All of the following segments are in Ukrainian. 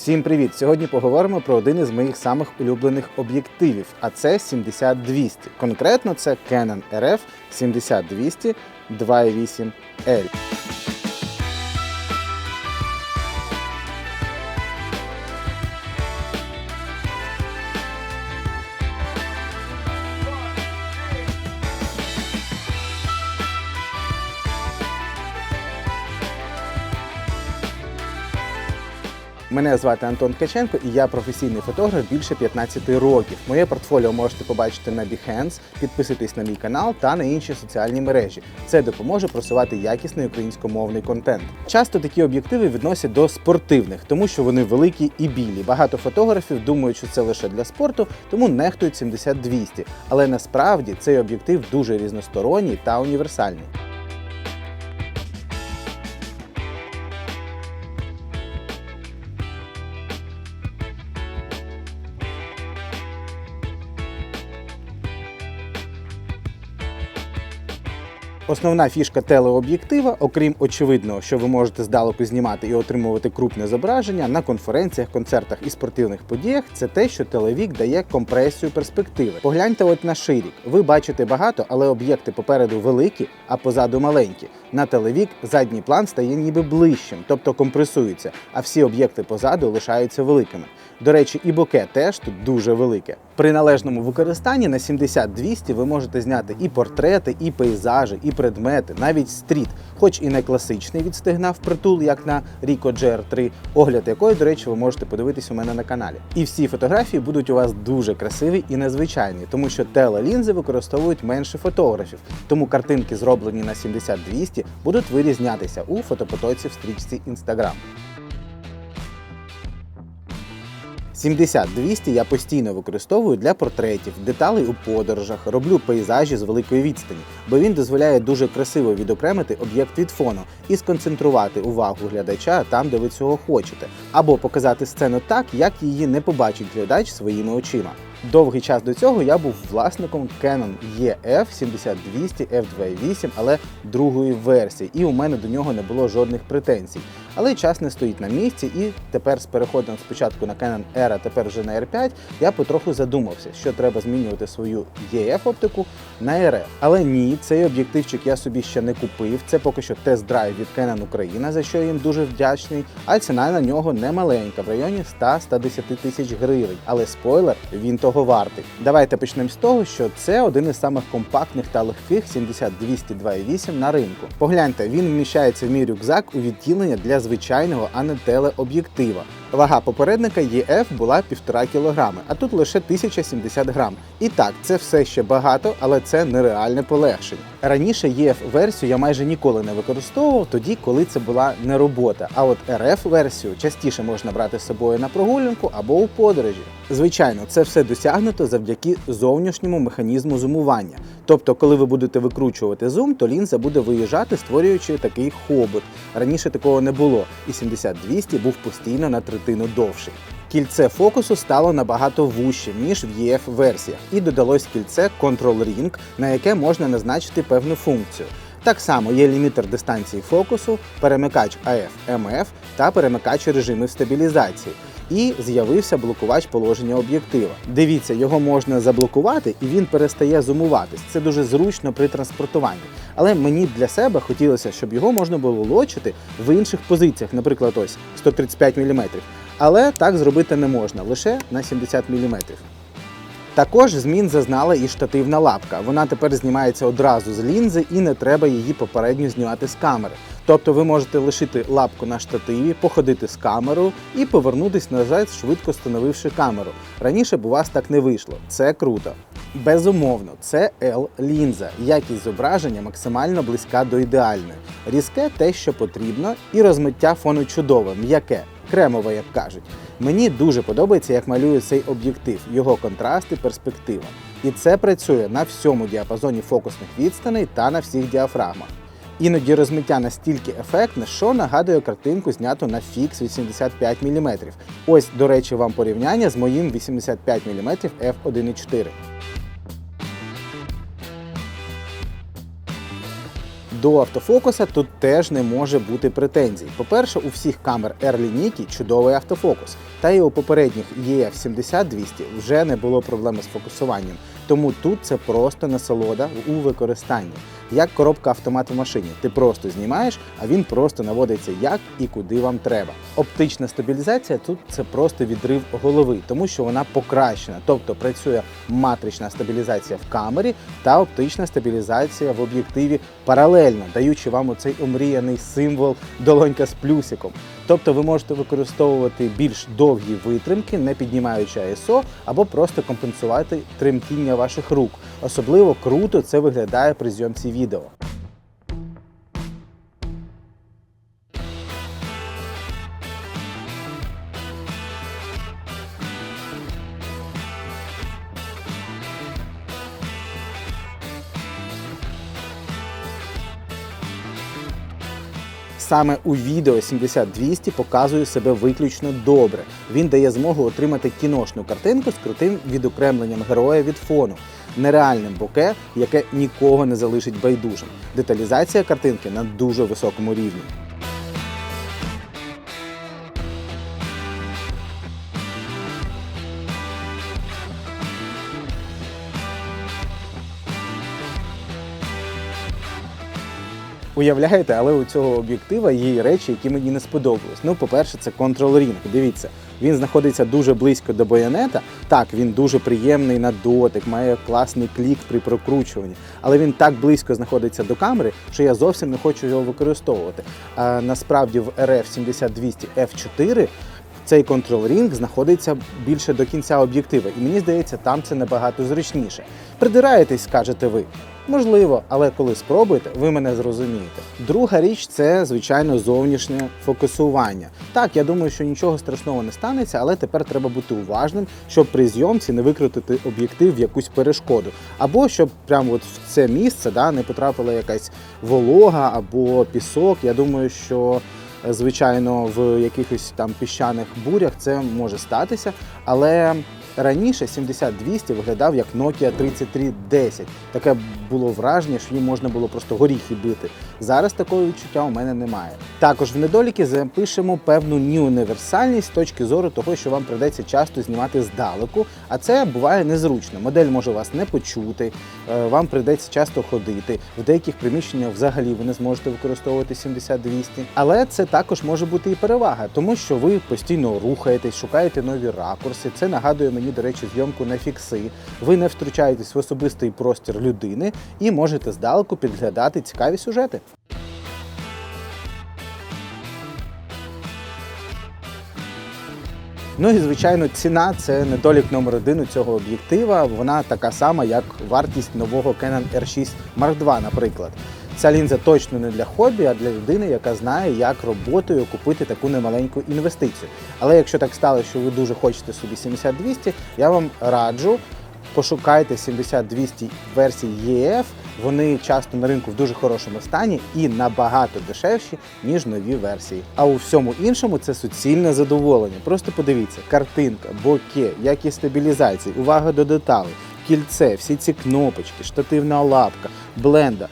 Всім привіт! Сьогодні поговоримо про один із моїх самих улюблених об'єктивів, а це 70-200. Конкретно це Canon RF 70-200 2.8 L. Мене звати Антон Ткаченко і я професійний фотограф більше 15 років. Моє портфоліо можете побачити на Behance, підписуйтесь на мій канал та на інші соціальні мережі. Це допоможе просувати якісний українськомовний контент. Часто такі об'єктиви відносять до спортивних, тому що вони великі і білі. Багато фотографів думають, що це лише для спорту, тому нехтують 70-200. Але насправді цей об'єктив дуже різносторонній та універсальний. Основна фішка телеоб'єктива, окрім очевидного, що ви можете здалеку знімати і отримувати крупне зображення на конференціях, концертах і спортивних подіях, це те, що телевік дає компресію перспективи. Погляньте от на ширік. Ви бачите багато, але об'єкти попереду великі, а позаду маленькі. На телевік задній план стає ніби ближчим, тобто компресується, а всі об'єкти позаду лишаються великими. До речі, і боке теж тут дуже велике. При належному використанні на 70-200 ви можете зняти і портрети, і пейзажі, і предмети, навіть стріт, хоч і не класичний від стегна впритул, як на Ricoh GR3, огляд якої, до речі, ви можете подивитись у мене на каналі. І всі фотографії будуть у вас дуже красиві і незвичайні, тому що телелінзи використовують менше фотографів, тому картинки, зроблені на 70-200, будуть вирізнятися у фотопотоці в стрічці Instagram. 70-200 я постійно використовую для портретів, деталей у подорожах, роблю пейзажі з великої відстані, бо він дозволяє дуже красиво відокремити об'єкт від фону і сконцентрувати увагу глядача там, де ви цього хочете, або показати сцену так, як її не побачить глядач своїми очима. Довгий час до цього я був власником Canon EF 7200 F2.8, але другої версії, і у мене до нього не було жодних претензій. Але час не стоїть на місці, і тепер з переходом спочатку на Canon R, а тепер вже на R5, я потроху задумався, що треба змінювати свою EF оптику на RF. Але ні, цей об'єктивчик я собі ще не купив. Це поки що тест-драйв від Canon Україна, за що я їм дуже вдячний. А ціна на нього не маленька, в районі 100-110 тисяч гривень. Але спойлер, він того вартий. Давайте почнемо з того, що це один із самих компактних та легких 70-200-2.8 на ринку. Погляньте, він вміщається в мій рюкзак у відділення для звичайного, а не телеоб'єктива. Вага попередника EF була 1,5 кг, а тут лише 1070 грам. І так, це все ще багато, але це нереальне полегшення. Раніше EF-версію я майже ніколи не використовував, тоді, коли це була не робота. А от RF-версію частіше можна брати з собою на прогулянку або у подорожі. Звичайно, це все досягнуто завдяки зовнішньому механізму зумування. Тобто, коли ви будете викручувати зум, то лінза буде виїжджати, створюючи такий хобот. Раніше такого не було, і 70-200 був постійно на третину довший. Кільце фокусу стало набагато вужчим, ніж в EF-версіях, і додалось кільце Control Ring, на яке можна назначити певну функцію. Так само є лімітер дистанції фокусу, перемикач AF-MF та перемикач режимів стабілізації. І з'явився блокувач положення об'єктива. Дивіться, його можна заблокувати і він перестає зумуватись. Це дуже зручно при транспортуванні. Але мені для себе хотілося, щоб його можна було лочити в інших позиціях, наприклад, ось 135 мм. Але так зробити не можна, лише на 70 мм. Також змін зазнала і штативна лапка. Вона тепер знімається одразу з лінзи і не треба її попередньо знімати з камери. Тобто ви можете лишити лапку на штативі, походити з камерою і повернутись назад, швидко встановивши камеру. Раніше б у вас так не вийшло. Це круто. Безумовно, це L-лінза. Якість зображення максимально близька до ідеальної. Різке те, що потрібно, і розмиття фону чудове, м'яке, кремове, як кажуть. Мені дуже подобається, як малює цей об'єктив, його контраст і перспектива. І це працює на всьому діапазоні фокусних відстаней та на всіх діафрагмах. Іноді розмиття настільки ефектне, що нагадує картинку, зняту на фікс 85 мм. Ось, до речі, вам порівняння з моїм 85 мм f1.4. До автофокуса тут теж не може бути претензій. По-перше, у всіх камер R лінійки чудовий автофокус, та й у попередніх EF 70200 вже не було проблеми з фокусуванням. Тому тут це просто насолода у використанні. Як коробка автомат в машині. Ти просто знімаєш, а він просто наводиться як і куди вам треба. Оптична стабілізація тут це просто відрив голови, тому що вона покращена, тобто працює матрична стабілізація в камері та оптична стабілізація в об'єктиві паралельно, даючи вам оцей омріяний символ долонька з плюсиком. Тобто ви можете використовувати більш довгі витримки, не піднімаючи ISO, або просто компенсувати тремтіння ваших рук. Особливо круто це виглядає при зйомці відео. Саме у відео 7200 показує себе виключно добре. Він дає змогу отримати кіношну картинку з крутим відокремленням героя від фону, нереальним боке, яке нікого не залишить байдужим. Деталізація картинки на дуже високому рівні. Уявляєте, але у цього об'єктива є речі, які мені не сподобались. Ну, по-перше, це контрол рінг. Дивіться, він знаходиться дуже близько до байонета. Так, він дуже приємний на дотик, має класний клік при прокручуванні, але він так близько знаходиться до камери, що я зовсім не хочу його використовувати. А насправді в RF 7200 F4 цей контрол рінг знаходиться більше до кінця об'єктива, і мені здається, там це набагато зручніше. Придираєтесь, скажете ви. Можливо, але коли спробуєте, ви мене зрозумієте. Друга річ це, звичайно, зовнішнє фокусування. Так, я думаю, що нічого страшного не станеться, але тепер треба бути уважним, щоб при зйомці не викрутити об'єктив в якусь перешкоду, або щоб прямо от в це місце да, не потрапила якась волога або пісок. Я думаю, що е, звичайно в якихось там піщаних бурях це може статися, але. Раніше 7200 виглядав як Nokia 3310. Таке було враження, що їм можна було просто горіхи бити. Зараз такого відчуття у мене немає. Також в недоліки запишемо певну неуніверсальність з точки зору того, що вам придеться часто знімати здалеку, а це буває незручно. Модель може вас не почути, е, вам придеться часто ходити. В деяких приміщеннях взагалі ви не зможете використовувати 7200. Але це також може бути і перевага, тому що ви постійно рухаєтесь, шукаєте нові ракурси. Це нагадує мені, до речі, зйомку на фікси. Ви не втручаєтесь в особистий простір людини і можете здалеку підглядати цікаві сюжети. Ну і звичайно, ціна це недолік номер один у цього об'єктива. Вона така сама, як вартість нового Canon R6 Mark II, наприклад. Ця лінза точно не для хобі, а для людини, яка знає, як роботою купити таку немаленьку інвестицію. Але якщо так стало, що ви дуже хочете собі 70-200, я вам раджу. Пошукайте 70-200 версій EF, вони часто на ринку в дуже хорошому стані і набагато дешевші, ніж нові версії. А у всьому іншому це суцільне задоволення. Просто подивіться, картинка, боке, якість стабілізації, увага до деталей, кільце, всі ці кнопочки, штативна лапка, бленда.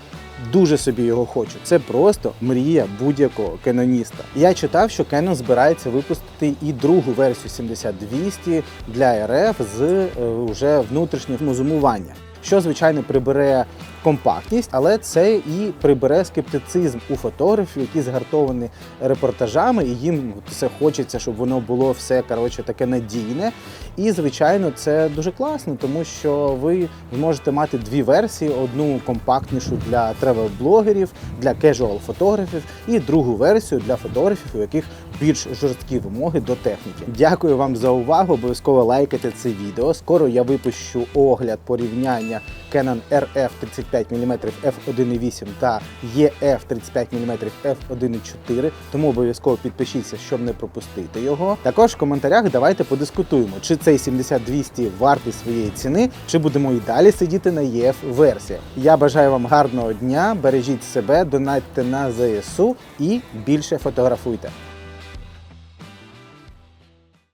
Дуже собі його хочу. Це просто мрія будь-якого кеноніста. Я читав, що Canon збирається випустити і другу версію 7200 для РФ з е, уже внутрішнім зумування. Що, звичайно, прибере компактність, але це і прибере скептицизм у фотографів, які згартовані репортажами, і їм все хочеться, щоб воно було все коротше таке надійне. І, звичайно, це дуже класно, тому що ви зможете мати дві версії: одну компактнішу для тревел-блогерів, для кежуал фотографів, і другу версію для фотографів, у яких більш жорсткі вимоги до техніки. Дякую вам за увагу. Обов'язково лайкайте це відео. Скоро я випущу огляд порівняння Canon RF 35 мм f1.8 та EF 35 мм f1.4, тому обов'язково підпишіться, щоб не пропустити його. Також в коментарях давайте подискутуємо, чи цей 7200 вартий своєї ціни, чи будемо і далі сидіти на EF версіях. Я бажаю вам гарного дня, бережіть себе, донатьте на ЗСУ і більше фотографуйте.